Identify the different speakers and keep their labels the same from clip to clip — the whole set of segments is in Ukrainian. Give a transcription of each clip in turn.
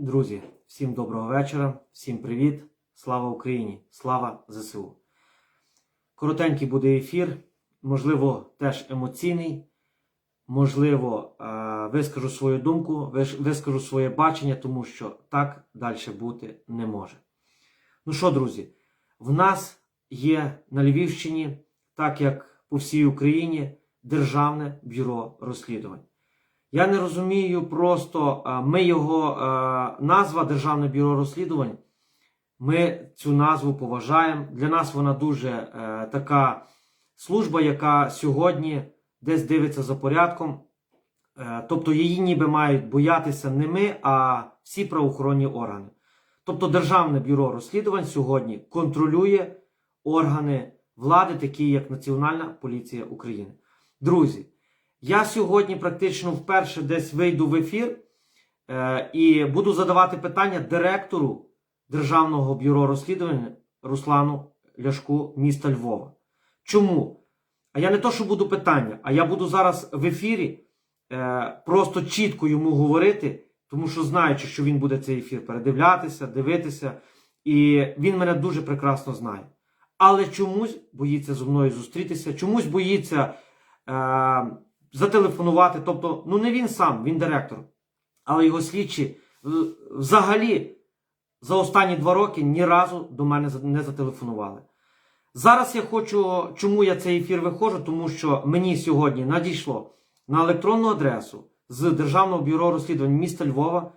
Speaker 1: Друзі, всім доброго вечора, всім привіт. Слава Україні! Слава ЗСУ! Коротенький буде ефір, можливо, теж емоційний. Можливо, е, вискажу свою думку, вискажу своє бачення, тому що так далі бути не може. Ну що, друзі, в нас є на Львівщині, так як по всій Україні, Державне бюро розслідувань. Я не розумію просто, ми його назва Державне бюро розслідувань. Ми цю назву поважаємо. Для нас вона дуже е, така служба, яка сьогодні десь дивиться за порядком. Е, тобто її ніби мають боятися не ми, а всі правоохоронні органи. Тобто Державне бюро розслідувань сьогодні контролює органи влади, такі як Національна поліція України. Друзі, я сьогодні практично вперше десь вийду в ефір е, і буду задавати питання директору Державного бюро розслідувань Руслану Ляшку міста Львова. Чому? А я не то, що буду питання, а я буду зараз в ефірі е, просто чітко йому говорити, тому що знаючи, що він буде цей ефір передивлятися, дивитися, і він мене дуже прекрасно знає. Але чомусь боїться зі мною зустрітися, чомусь боїться е, зателефонувати. Тобто, ну не він сам, він директор, але його слідчі е, взагалі за останні два роки ні разу до мене не зателефонували. Зараз я хочу, чому я цей ефір виходжу, тому що мені сьогодні надійшло на електронну адресу з Державного бюро розслідувань міста Львова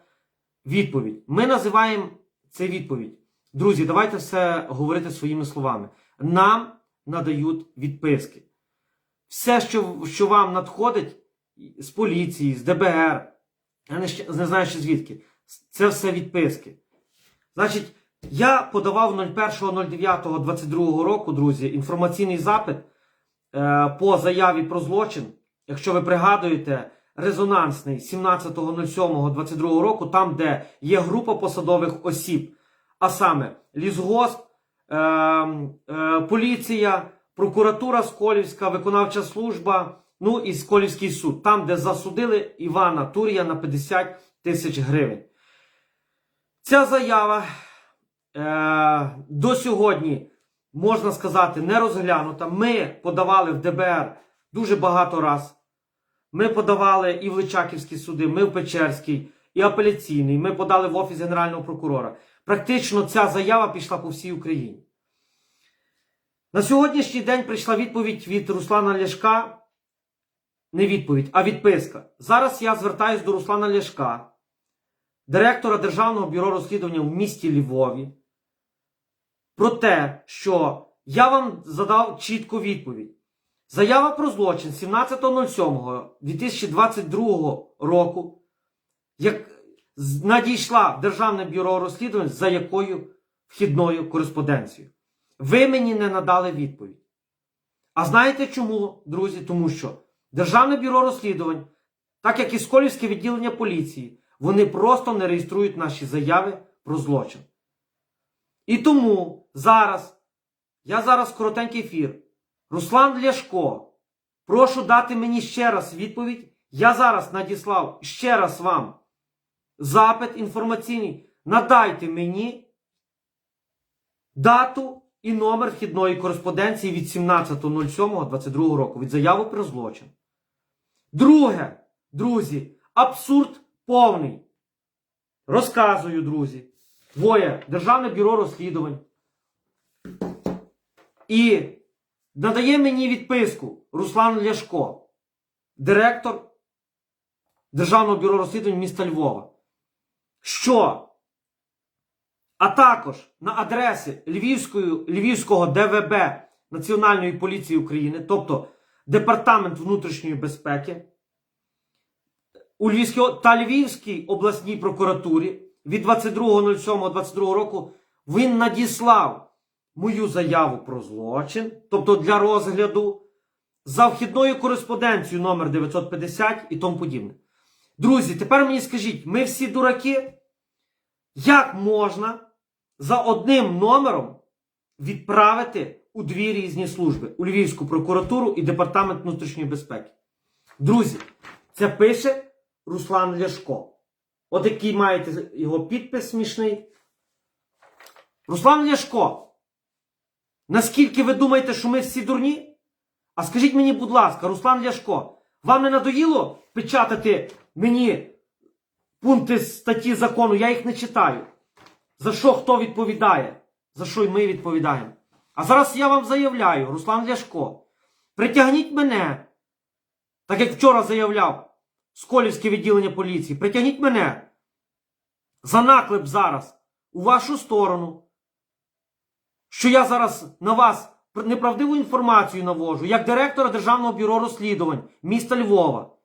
Speaker 1: відповідь. Ми називаємо це відповідь. Друзі, давайте все говорити своїми словами. Нам надають відписки. Все, що, що вам надходить з поліції, з ДБР, я не, не знаю ще звідки, це все відписки. Значить, я подавав 01.09.22 року, друзі, інформаційний запит е, по заяві про злочин. Якщо ви пригадуєте, резонансний 17.07.22 року, там, де є група посадових осіб, а саме Лісгосп, е, е, поліція, прокуратура Сколівська, виконавча служба, ну і Сколівський суд, там, де засудили Івана Турія на 50 тисяч гривень. Ця заява е, до сьогодні, можна сказати, не розглянута. Ми подавали в ДБР дуже багато раз. Ми подавали і в Личаківські суди, ми в Печерський, і апеляційний. Ми подали в Офіс Генерального прокурора. Практично ця заява пішла по всій Україні. На сьогоднішній день прийшла відповідь від Руслана Ляшка. Не відповідь, а відписка. Зараз я звертаюся до Руслана Ляшка директора Державного бюро розслідування в місті Львові про те, що я вам задав чітку відповідь. Заява про злочин 17.07.2022 року, як надійшла в Державне бюро розслідувань за якою вхідною кореспонденцією. Ви мені не надали відповідь. А знаєте чому, друзі? Тому що Державне бюро розслідувань, так як і Сколівське відділення поліції, вони просто не реєструють наші заяви про злочин. І тому зараз, я зараз коротенький ефір. Руслан Ляшко, прошу дати мені ще раз відповідь. Я зараз надіслав ще раз вам запит інформаційний. Надайте мені дату і номер вхідної кореспонденції від 17.07.22 року від заяви про злочин. Друге, друзі, абсурд повний. Розказую, друзі. Двоє Державне бюро розслідувань. І надає мені відписку Руслан Ляшко, директор Державного бюро розслідувань міста Львова. Що? А також на адреси Львівської, Львівського ДВБ Національної поліції України, тобто Департамент внутрішньої безпеки, у Львівській та Львівській обласній прокуратурі від 22.07.22 року він надіслав мою заяву про злочин, тобто для розгляду, за вхідною кореспонденцією номер 950 і тому подібне. Друзі, тепер мені скажіть, ми всі дураки? Як можна за одним номером відправити у дві різні служби: у Львівську прокуратуру і Департамент внутрішньої безпеки? Друзі, це пише Руслан Ляшко. От який маєте його підпис смішний. Руслан Ляшко. Наскільки ви думаєте, що ми всі дурні? А скажіть мені, будь ласка, Руслан Ляшко, вам не надоїло печатати мені пункти статті закону? Я їх не читаю. За що хто відповідає? За що й ми відповідаємо? А зараз я вам заявляю, Руслан Ляшко, притягніть мене, так як вчора заявляв Сколівське відділення поліції, притягніть мене за наклеп зараз у вашу сторону, що я зараз на вас неправдиву інформацію навожу, як директора Державного бюро розслідувань міста Львова,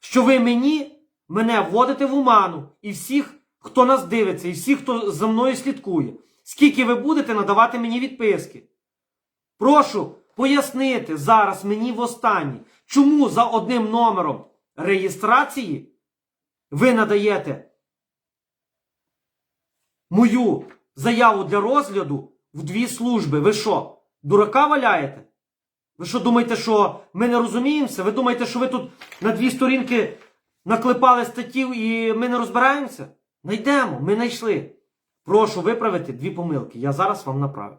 Speaker 1: що ви мені, мене вводите в оману і всіх, хто нас дивиться, і всіх, хто за мною слідкує. Скільки ви будете надавати мені відписки? Прошу пояснити зараз мені востаннє, чому за одним номером реєстрації ви надаєте мою заяву для розгляду в дві служби. Ви що, дурака валяєте? Ви що думаєте, що ми не розуміємося? Ви думаєте, що ви тут на дві сторінки наклепали статтів і ми не розбираємося? Найдемо, ми знайшли. Прошу виправити дві помилки. Я зараз вам направлю.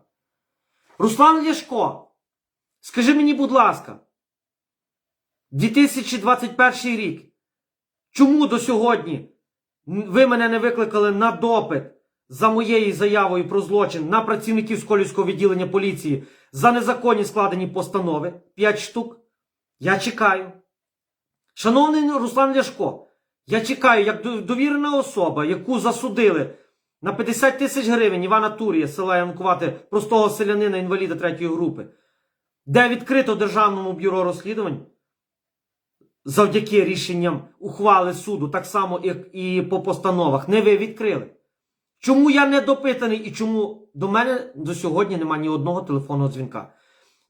Speaker 1: Руслан Ляшко, скажи мені, будь ласка, 2021 рік. Чому до сьогодні ви мене не викликали на допит за моєю заявою про злочин на працівників Сколівського відділення поліції за незаконні складені постанови 5 штук? Я чекаю. Шановний Руслан Ляшко, я чекаю, як довірена особа, яку засудили на 50 тисяч гривень Івана Турія, села Янкувати, простого селянина інваліда третьої групи, де відкрито Державному бюро розслідувань завдяки рішенням ухвали суду, так само як і по постановах, не ви відкрили. Чому я не допитаний і чому до мене до сьогодні немає ні одного телефонного дзвінка?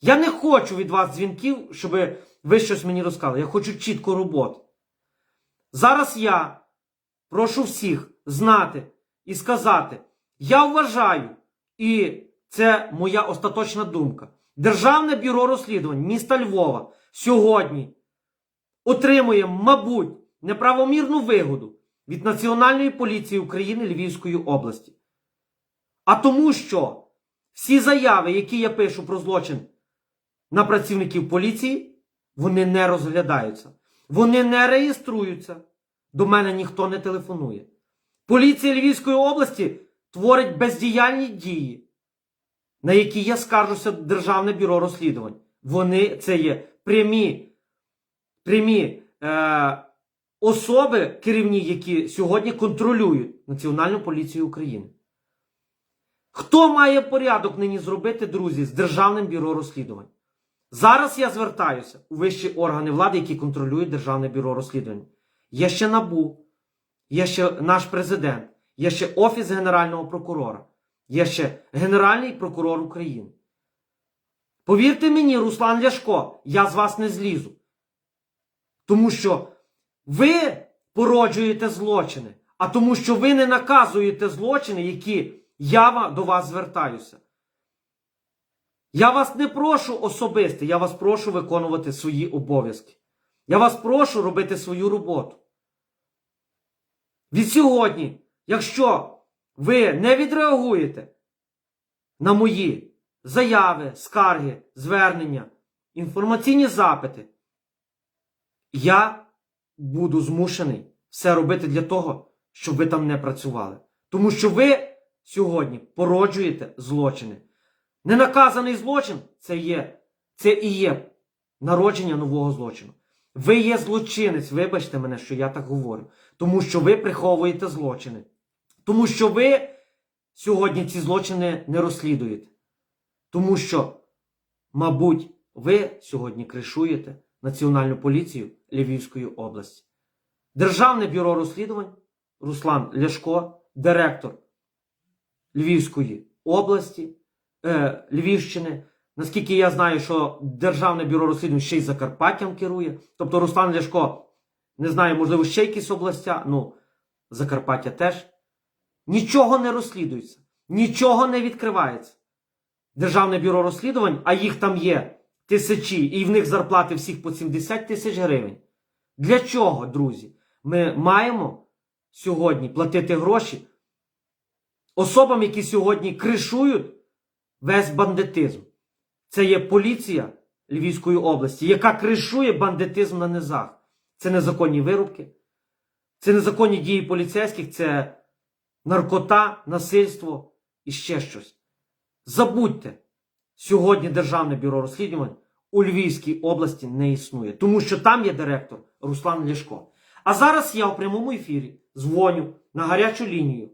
Speaker 1: Я не хочу від вас дзвінків, щоб ви щось мені розказали. Я хочу чітко роботи. Зараз я прошу всіх знати і сказати: я вважаю, і це моя остаточна думка. Державне бюро розслідувань міста Львова сьогодні отримує, мабуть, неправомірну вигоду від Національної поліції України Львівської області. А тому, що всі заяви, які я пишу про злочин на працівників поліції, вони не розглядаються. Вони не реєструються. До мене ніхто не телефонує. Поліція Львівської області творить бездіяльні дії, на які я скаржуся Державне бюро розслідувань. Вони це є прямі, прямі е, особи керівні, які сьогодні контролюють Національну поліцію України. Хто має порядок нині зробити, друзі, з Державним бюро розслідувань? Зараз я звертаюся у вищі органи влади, які контролюють Державне бюро розслідувань. Є ще НАБУ, є ще наш президент, є ще Офіс Генерального прокурора, є ще Генеральний прокурор України. Повірте мені, Руслан Ляшко, я з вас не злізу. Тому що ви породжуєте злочини, а тому, що ви не наказуєте злочини, які я до вас звертаюся. Я вас не прошу особисто, я вас прошу виконувати свої обов'язки. Я вас прошу робити свою роботу. Від сьогодні, якщо ви не відреагуєте на мої заяви, скарги, звернення, інформаційні запити, я буду змушений все робити для того, щоб ви там не працювали. Тому що ви сьогодні породжуєте злочини. Ненаказаний злочин це є, це і є народження нового злочину. Ви є злочинець, вибачте мене, що я так говорю. Тому що ви приховуєте злочини. Тому що ви сьогодні ці злочини не розслідуєте. Тому що, мабуть, ви сьогодні кришуєте Національну поліцію Львівської області. Державне бюро розслідувань Руслан Ляшко, директор Львівської області, е, Львівщини. Наскільки я знаю, що Державне бюро розслідувань ще й Закарпаттям керує. Тобто Руслан Ляшко, не знаю, можливо, ще якісь областя, ну, Закарпаття теж. Нічого не розслідується, нічого не відкривається. Державне бюро розслідувань, а їх там є тисячі, і в них зарплати всіх по 70 тисяч гривень. Для чого, друзі? Ми маємо сьогодні платити гроші особам, які сьогодні кришують весь бандитизм. Це є поліція Львівської області, яка кришує бандитизм на низах. Це незаконні вирубки, це незаконні дії поліцейських, це наркота, насильство і ще щось. Забудьте, сьогодні Державне бюро розслідувань у Львівській області не існує, тому що там є директор Руслан Ляшко. А зараз я у прямому ефірі дзвоню на гарячу лінію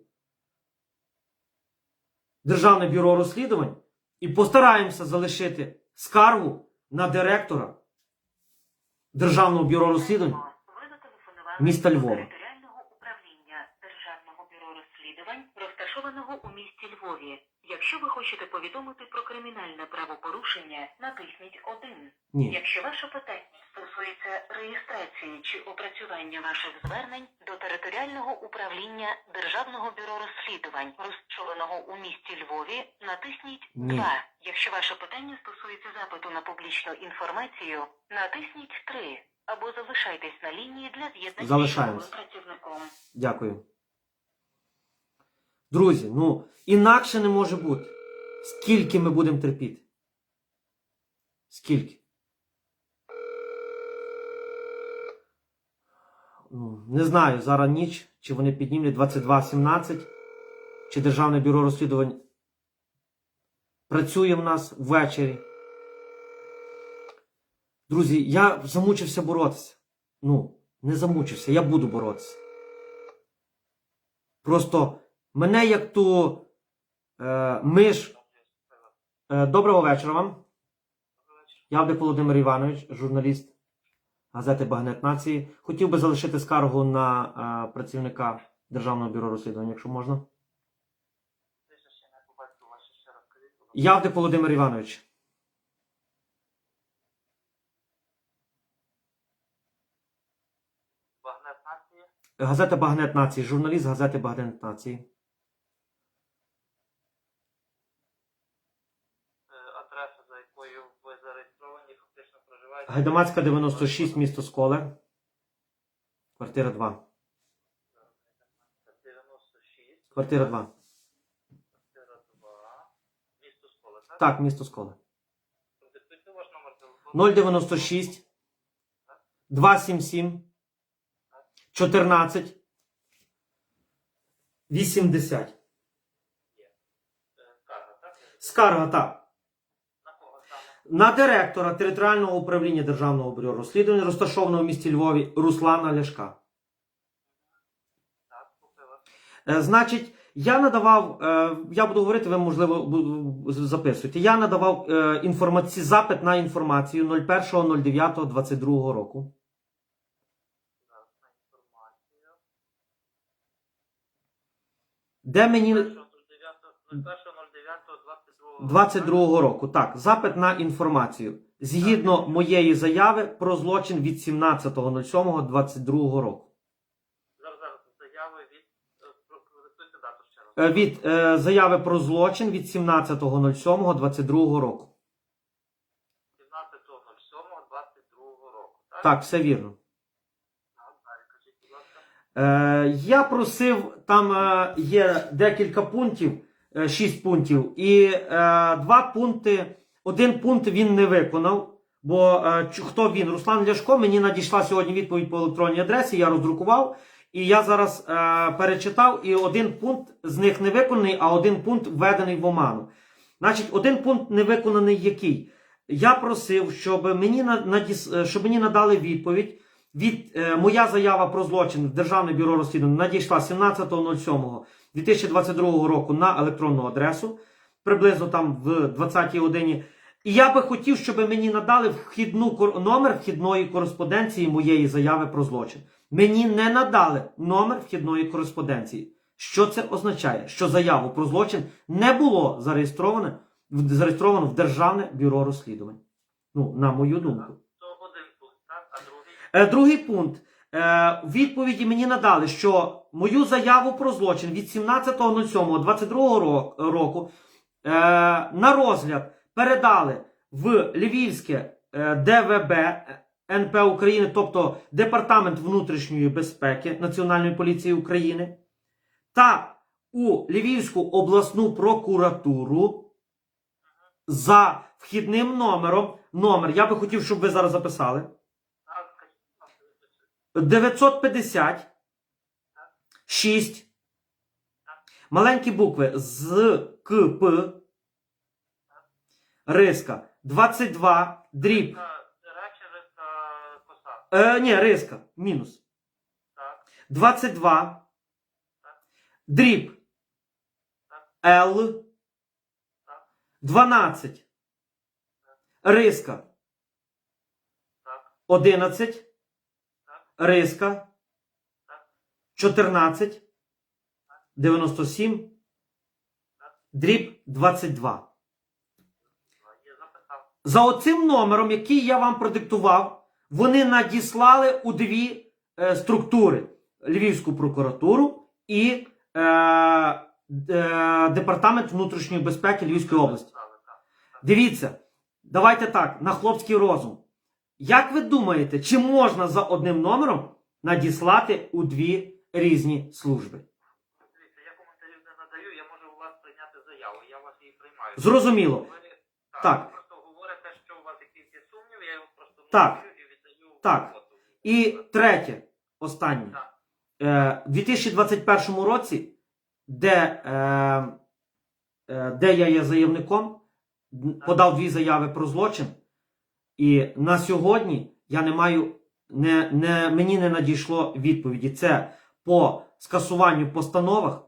Speaker 1: Державне бюро розслідувань і постараємося залишити скаргу на директора Державного бюро розслідувань міста Львова.
Speaker 2: територіального управління Державного бюро розслідувань, розташованого у місті Львові. Якщо ви хочете повідомити про кримінальне правопорушення, натисніть 1.
Speaker 1: Ні.
Speaker 2: Якщо ваше питання стосується реєстрації чи опрацювання ваших звернень до територіального управління Державного бюро розслідувань, розташованого у місті Львові, натисніть
Speaker 1: Ні.
Speaker 2: 2. Якщо ваше питання стосується запиту на публічну інформацію, натисніть 3. Або залишайтесь на лінії для з'єднання з працівником.
Speaker 1: Дякую. Друзі, ну інакше не може бути. Скільки ми будемо терпіти? Скільки? Ну, не знаю, зараз ніч, чи вони піднімлять 22.17, чи Державне бюро розслідувань працює в нас ввечері. Друзі, я замучився боротися. Ну, не замучився, я буду боротися. Просто мене як ту е, миш. Е, доброго вечора вам. Я Авдик Володимир Іванович, журналіст газети Багнет Нації. Хотів би залишити скаргу на е, працівника Державного бюро розслідувань, якщо можна. Явдик Володимир Іванович. Газета Багнет Нації, журналіст газети Багнет Нації.
Speaker 3: е, адреса, за якою ви зареєстровані, фактично проживаєте.
Speaker 1: Гайдамацька 96, місто Сколе. Квартира 2.
Speaker 3: 96,
Speaker 1: Квартира 2.
Speaker 3: квартира 2, місто Скола, так?
Speaker 1: Так, місто Сколе.
Speaker 3: Продиктуйте ваш номер телефону.
Speaker 1: 096 277 14 80.
Speaker 3: Е, Скарга, так?
Speaker 1: Скарга так.
Speaker 3: На кого саме?
Speaker 1: На директора територіального управління Державного бюро розслідувань, розташованого в місті Львові, Руслана Ляшка. Е, Значить, я надавав, е, я буду говорити, ви можливо бу- записуєте. Я надавав е, інформаці, запит на інформацію 01.09.22 року. Де мені
Speaker 3: 01.09.22
Speaker 1: 22 року. Так, запит на інформацію. Згідно моєї заяви про злочин від 17.07.22 року.
Speaker 3: Зараз, зараз, заяви від... е, дату ще раз.
Speaker 1: Е, Від е, заяви про злочин від 17.07.22 року.
Speaker 3: 17.07.22 року, так?
Speaker 1: Так, все вірно.
Speaker 3: Так, далі, кажіть, будь ласка.
Speaker 1: Е, я просив, там е, є декілька пунктів, е, шість пунктів, і е, два пункти, один пункт він не виконав. Бо е, хто він? Руслан Ляшко, мені надійшла сьогодні відповідь по електронній адресі, я роздрукував, і я зараз е, перечитав, і один пункт з них не виконаний, а один пункт введений в оману. Значить, один пункт не виконаний який? Я просив, щоб мені, надіс- е, щоб мені надали відповідь. Від е, моя заява про злочин в Державне бюро розслідувань надійшла 17.07.2022 року на електронну адресу, приблизно там в 20-й годині. І я би хотів, щоб мені надали вхідну номер вхідної кореспонденції моєї заяви про злочин. Мені не надали номер вхідної кореспонденції. Що це означає? Що заяву про злочин не було зареєстровано, зареєстровано в Державне бюро розслідувань. Ну, на мою думку. Е, Другий пункт. Е, Відповіді мені надали, що мою заяву про злочин від 17.07.22 року е, на розгляд передали в Львівське е, ДВБ НП України, тобто Департамент внутрішньої безпеки Національної поліції України, та у Львівську обласну прокуратуру за вхідним номером. Номер, я би хотів, щоб ви зараз записали.
Speaker 3: Так, скажіть, будь ласка, записуйте.
Speaker 1: 950 6 маленькі букви з К П. Риска. 22 дріб. Е, ні, риска. Мінус.
Speaker 3: Так,
Speaker 1: 22 дріб. Л. 12 риска.
Speaker 3: Так,
Speaker 1: 11 риска 14 97 дріб 22. За оцим номером, який я вам продиктував, вони надіслали у дві е, структури: Львівську прокуратуру і е, е, Департамент внутрішньої безпеки Львівської області. Дивіться, давайте так, на хлопський розум. Як ви думаєте, чи можна за одним номером надіслати у дві різні служби?
Speaker 3: Дивіться, я коментарів не надаю, я можу у вас прийняти заяву, я вас її приймаю.
Speaker 1: Зрозуміло.
Speaker 3: Ви- Так.
Speaker 1: Так.
Speaker 3: Ви просто говорите, що у вас якісь є сумніви, я його просто
Speaker 1: Так.
Speaker 3: нотую і віддаю
Speaker 1: Так.
Speaker 3: роботу.
Speaker 1: І третє, останнє.
Speaker 3: Так.
Speaker 1: Е, У 2021 році, де, е, е, де я є заявником, н- подав дві заяви про злочин, і на сьогодні я не маю, не, не, мені не надійшло відповіді. Це по скасуванню постановах.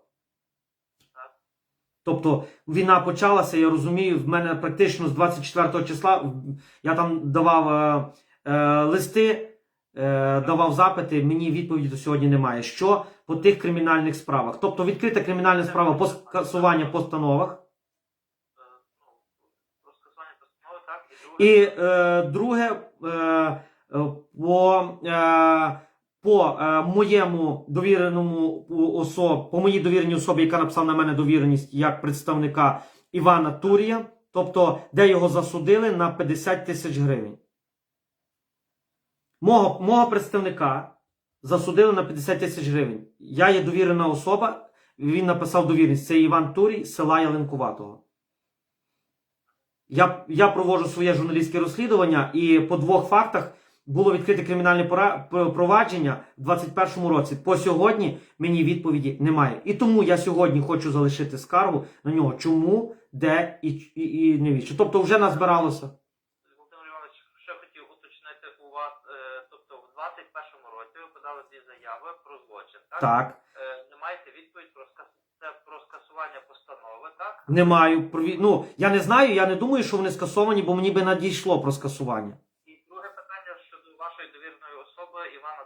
Speaker 1: Тобто війна почалася, я розумію, в мене практично з 24 числа я там давав е, е, листи, е, давав запити, мені відповіді до сьогодні немає. Що по тих кримінальних справах? Тобто відкрита кримінальна справа по скасуванню постановах.
Speaker 3: Е, ну, Про скасування постанови, так? І
Speaker 1: е, друге, е, е, по, е, по е, моєму довіреному особ, по моїй довіреній особі, яка написала на мене довіреність як представника Івана Турія, тобто, де його засудили на 50 тисяч гривень. Мого, мого представника засудили на 50 тисяч гривень. Я є довірена особа, він написав довіреність. Це Іван Турій села Ялинкуватого. Я, я проводжу своє журналістське розслідування, і по двох фактах було відкрите кримінальне провадження в 2021 році. По сьогодні мені відповіді немає. І тому я сьогодні хочу залишити скаргу на нього. Чому, де і, і, і навіщо. Тобто вже назбиралося.
Speaker 3: Володимир Іванович, ще хотів уточнити у вас, е, тобто в 21-му році ви подали дві заяви про злочин, так?
Speaker 1: Так,
Speaker 3: Е, Не маєте відповідь про, скас... це про скасування постанови, так?
Speaker 1: Не маю. Ну, я не знаю, я не думаю, що вони скасовані, бо мені би надійшло про скасування.
Speaker 3: І друге питання щодо вашої довірної особи Івана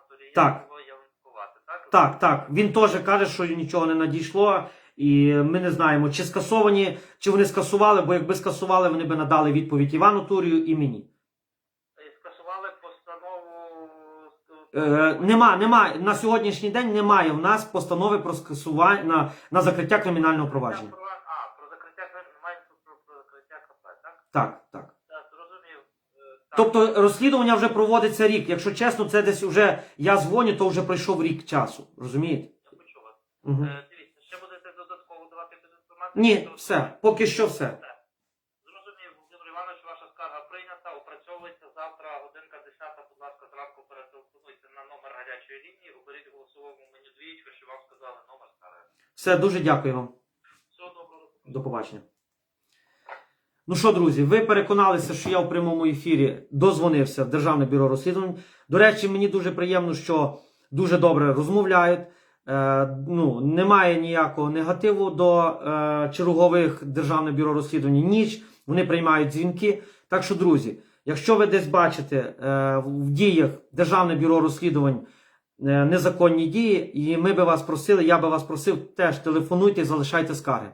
Speaker 3: було так?
Speaker 1: Так, так. Він теж каже, що нічого не надійшло, і ми не знаємо, чи скасовані, чи вони скасували, бо якби скасували, вони би надали відповідь Івану Турію і мені.
Speaker 3: Скасували постанову...
Speaker 1: Е, нема, нема, на сьогоднішній день немає в нас постанови про скасування на, на закриття кримінального провадження.
Speaker 3: А, про закриття кри- мається про, про закриття КП, так?
Speaker 1: Так, так.
Speaker 3: Зрозумів. Е.
Speaker 1: Тобто розслідування вже проводиться рік. Якщо чесно, це десь вже я дзвоню, то вже пройшов рік часу. Розумієте?
Speaker 3: Я почув вас.
Speaker 1: Угу.
Speaker 3: Е, Дивіться, ще будете додатково давати якусь інформацію?
Speaker 1: Ні,
Speaker 3: Що-
Speaker 1: все, поки що все.
Speaker 3: Зрозумів, Володимир Іванович, ваша скарга прийнята, опрацьовується завтра, годинка 10, будь ласка, зранку перетелефонуйте на номер гарячої лінії, оберіть в голосовому меню двічку, що вам сказали номер скарги.
Speaker 1: Все, дуже дякую вам.
Speaker 3: Всього доброго.
Speaker 1: До побачення. Ну що, друзі, ви переконалися, що я в прямому ефірі дозвонився в Державне бюро розслідувань. До речі, мені дуже приємно, що дуже добре розмовляють. Е, ну, немає ніякого негативу до е, чергових Державне бюро розслідувань. Ніч вони приймають дзвінки. Так що, друзі, якщо ви десь бачите е, в діях Державне бюро розслідувань е, незаконні дії, і ми би вас просили, я би вас просив, теж телефонуйте залишайте скарги.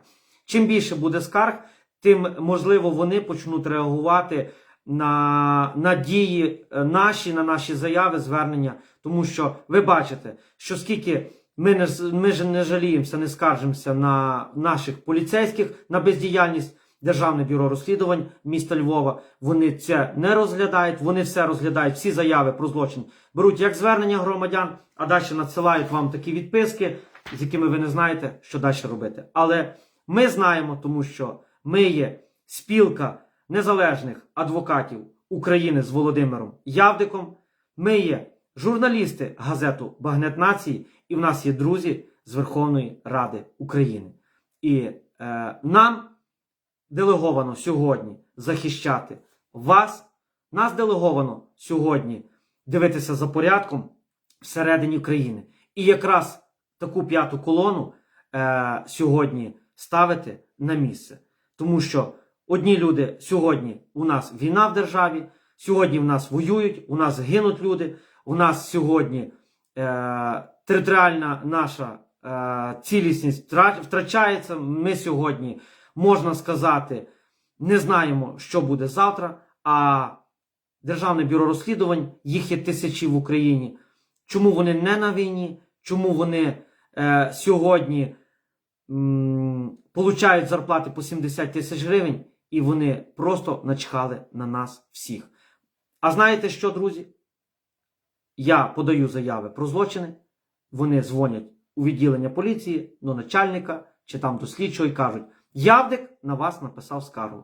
Speaker 1: Чим більше буде скарг, тим можливо вони почнуть реагувати на, на дії е, наші, на наші заяви, звернення. Тому що ви бачите, що скільки ми не, ми ж не жаліємося, не скаржимося на наших поліцейських на бездіяльність, Державне бюро розслідувань міста Львова. Вони це не розглядають, вони все розглядають, всі заяви про злочин беруть як звернення громадян, а далі надсилають вам такі відписки, з якими ви не знаєте, що далі робити. Але ми знаємо, тому що ми є спілка незалежних адвокатів України з Володимиром Явдиком. Ми є журналісти газету Багнет Нації, і в нас є друзі з Верховної Ради України. І е, нам делеговано сьогодні захищати вас. Нас делеговано сьогодні дивитися за порядком всередині країни. І якраз таку п'яту колону е, сьогодні ставити на місце. Тому що одні люди сьогодні у нас війна в державі, сьогодні в нас воюють, у нас гинуть люди, у нас сьогодні е, територіальна наша е, цілісність втрачається. Ми сьогодні, можна сказати, не знаємо, що буде завтра. А Державне бюро розслідувань, їх є тисячі в Україні. Чому вони не на війні? Чому вони е, сьогодні м, получають зарплати по 70 тисяч гривень, і вони просто начхали на нас всіх. А знаєте що, друзі? Я подаю заяви про злочини, вони дзвонять у відділення поліції до начальника чи там до слідчого і кажуть: Явдик на вас написав скаргу.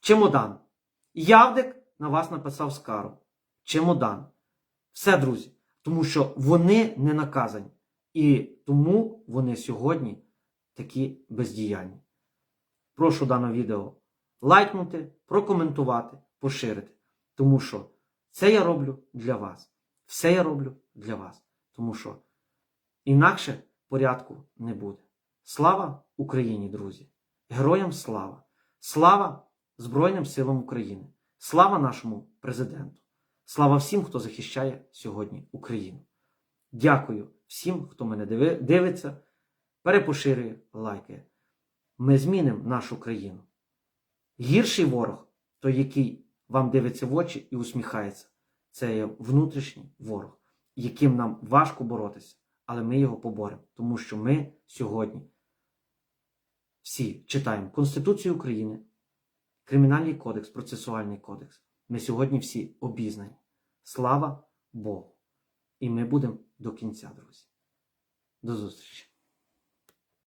Speaker 1: Чемодан. Явдик на вас написав скаргу. Чемодан. Все, друзі. Тому що вони не наказані. І тому вони сьогодні такі бездіяльні. Прошу дане відео лайкнути, прокоментувати, поширити. Тому що це я роблю для вас. Все я роблю для вас. Тому що інакше порядку не буде. Слава Україні, друзі! Героям слава! Слава Збройним силам України! Слава нашому президенту! Слава всім, хто захищає сьогодні Україну! Дякую всім, хто мене дивиться, перепоширює, лайкає. Ми змінимо нашу країну. Гірший ворог, той, який вам дивиться в очі і усміхається, це є внутрішній ворог, яким нам важко боротися, але ми його поборемо, тому що ми сьогодні всі читаємо Конституцію України, Кримінальний кодекс, процесуальний кодекс. Ми сьогодні всі обізнані. Слава Богу! І ми будемо до кінця, друзі. До зустрічі!